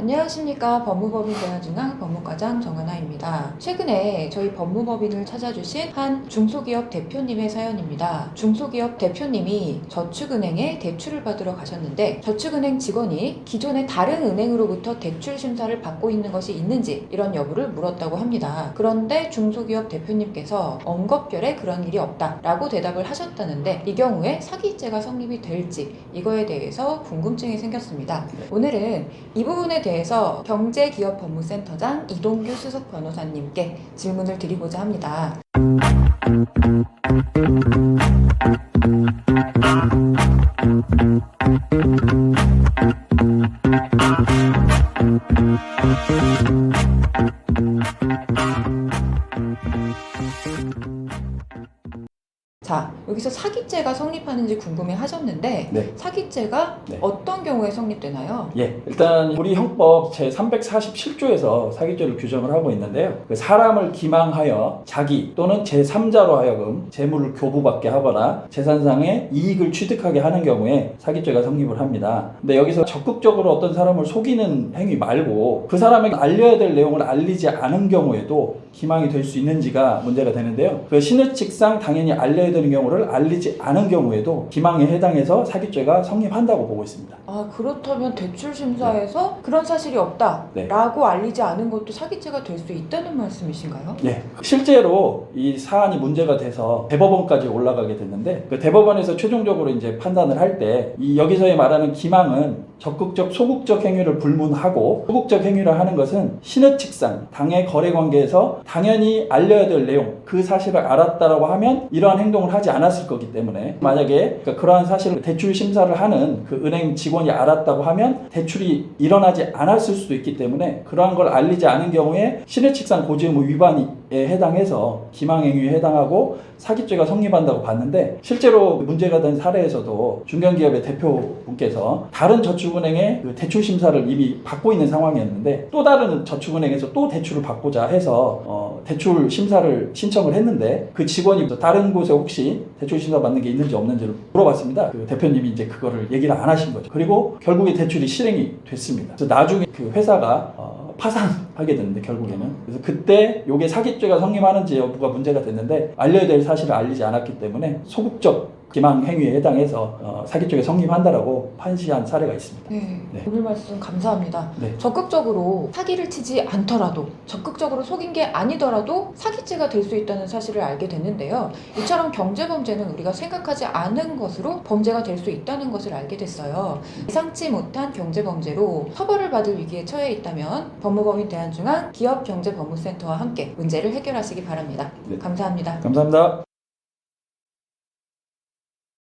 안녕하십니까 법무법인 대한중앙 법무과장 정은아입니다. 최근에 저희 법무법인을 찾아주신 한 중소기업 대표님의 사연입니다. 중소기업 대표님이 저축은행에 대출을 받으러 가셨는데 저축은행 직원이 기존의 다른 은행으로부터 대출 심사를 받고 있는 것이 있는지 이런 여부를 물었다고 합니다. 그런데 중소기업 대표님께서 언급결에 그런 일이 없다라고 대답을 하셨다는데 이 경우에 사기죄가 성립이 될지 이거에 대해서 궁금증이 생겼습니다. 오늘은 이 부분에 대해 서 경제기업법무센터장 이동규 수석 변호사님께 질문을 드리고자 합니다. 여기서 사기죄가 성립하는지 궁금해 하셨는데 네. 사기죄가 네. 어떤 경우에 성립되나요? 예, 일단 우리 형법 제 347조에서 사기죄를 규정을 하고 있는데요. 그 사람을 기망하여 자기 또는 제 3자로 하여금 재물을 교부받게 하거나 재산상의 이익을 취득하게 하는 경우에 사기죄가 성립을 합니다. 근데 여기서 적극적으로 어떤 사람을 속이는 행위 말고 그 사람에게 알려야 될 내용을 알리지 않은 경우에도 기망이 될 수 있는지가 문제가 되는데요. 그 신의칙상 당연히 알려야 되는 경우를 알리지 않은 경우에도 기망에 해당해서 사기죄가 성립한다고 보고 있습니다. 아 그렇다면 대출 심사에서 그런 사실이 없다라고 네. 알리지 않은 것도 사기죄가 될 수 있다는 말씀이신가요? 예, 실제로 이 사안이 문제가 돼서 대법원까지 올라가게 됐는데 그 대법원에서 최종적으로 이제 판단을 할 때 이 여기서의 말하는 기망은 적극적 소극적 행위를 불문하고 소극적 행위를 하는 것은 신의칙상 당의 거래 관계에서 당연히 알려야 될 내용 그 사실을 알았다라고 하면 이러한 행동을 하지 않았을 거기 때문에 만약에 그러한 사실을 대출 심사를 하는 그 은행 직원이 알았다고 하면 대출이 일어나지 않았을 수도 있기 때문에 그러한 걸 알리지 않은 경우에 신의칙상 고지 의무 위반에 해당해서 기망행위에 해당하고 사기죄가 성립한다고 봤는데 실제로 문제가 된 사례에서도 중견기업의 대표분께서 다른 저축은행의 그 대출 심사를 이미 받고 있는 상황이었는데 또 다른 저축은행에서 또 대출을 받고자 해서 어, 대출 심사를 신청을 했는데 그 직원이 다른 곳에 혹시 대출 심사 받는 게 있는지 없는지를 물어봤습니다. 그 대표님이 이제 그거를 얘기를 안 하신 거죠. 그리고 결국에 대출이 실행이 됐습니다. 그래서 나중에 그 회사가 어, 파산하게 됐는데 결국에는 그래서 그때 요게 사기 죄가 성립하는지 여부가 문제가 됐는데 알려야 될 사실을 알리지 않았기 때문에 소극적 기망 행위에 해당해서 어, 사기죄가 성립한다라고 판시한 사례가 있습니다. 네, 네. 오늘 말씀 감사합니다. 네. 적극적으로 사기를 치지 않더라도 적극적으로 속인 게 아니더라도 사기죄가 될 수 있다는 사실을 알게 됐는데요. 이처럼 경제 범죄는 우리가 생각하지 않은 것으로 범죄가 될 수 있다는 것을 알게 됐어요. 예상치 못한 경제 범죄로 처벌을 받을 위기에 처해 있다면 법무법인 대한중앙 기업경제법무센터와 함께 문제를 해결하시기 바랍니다. 네. 감사합니다. 감사합니다.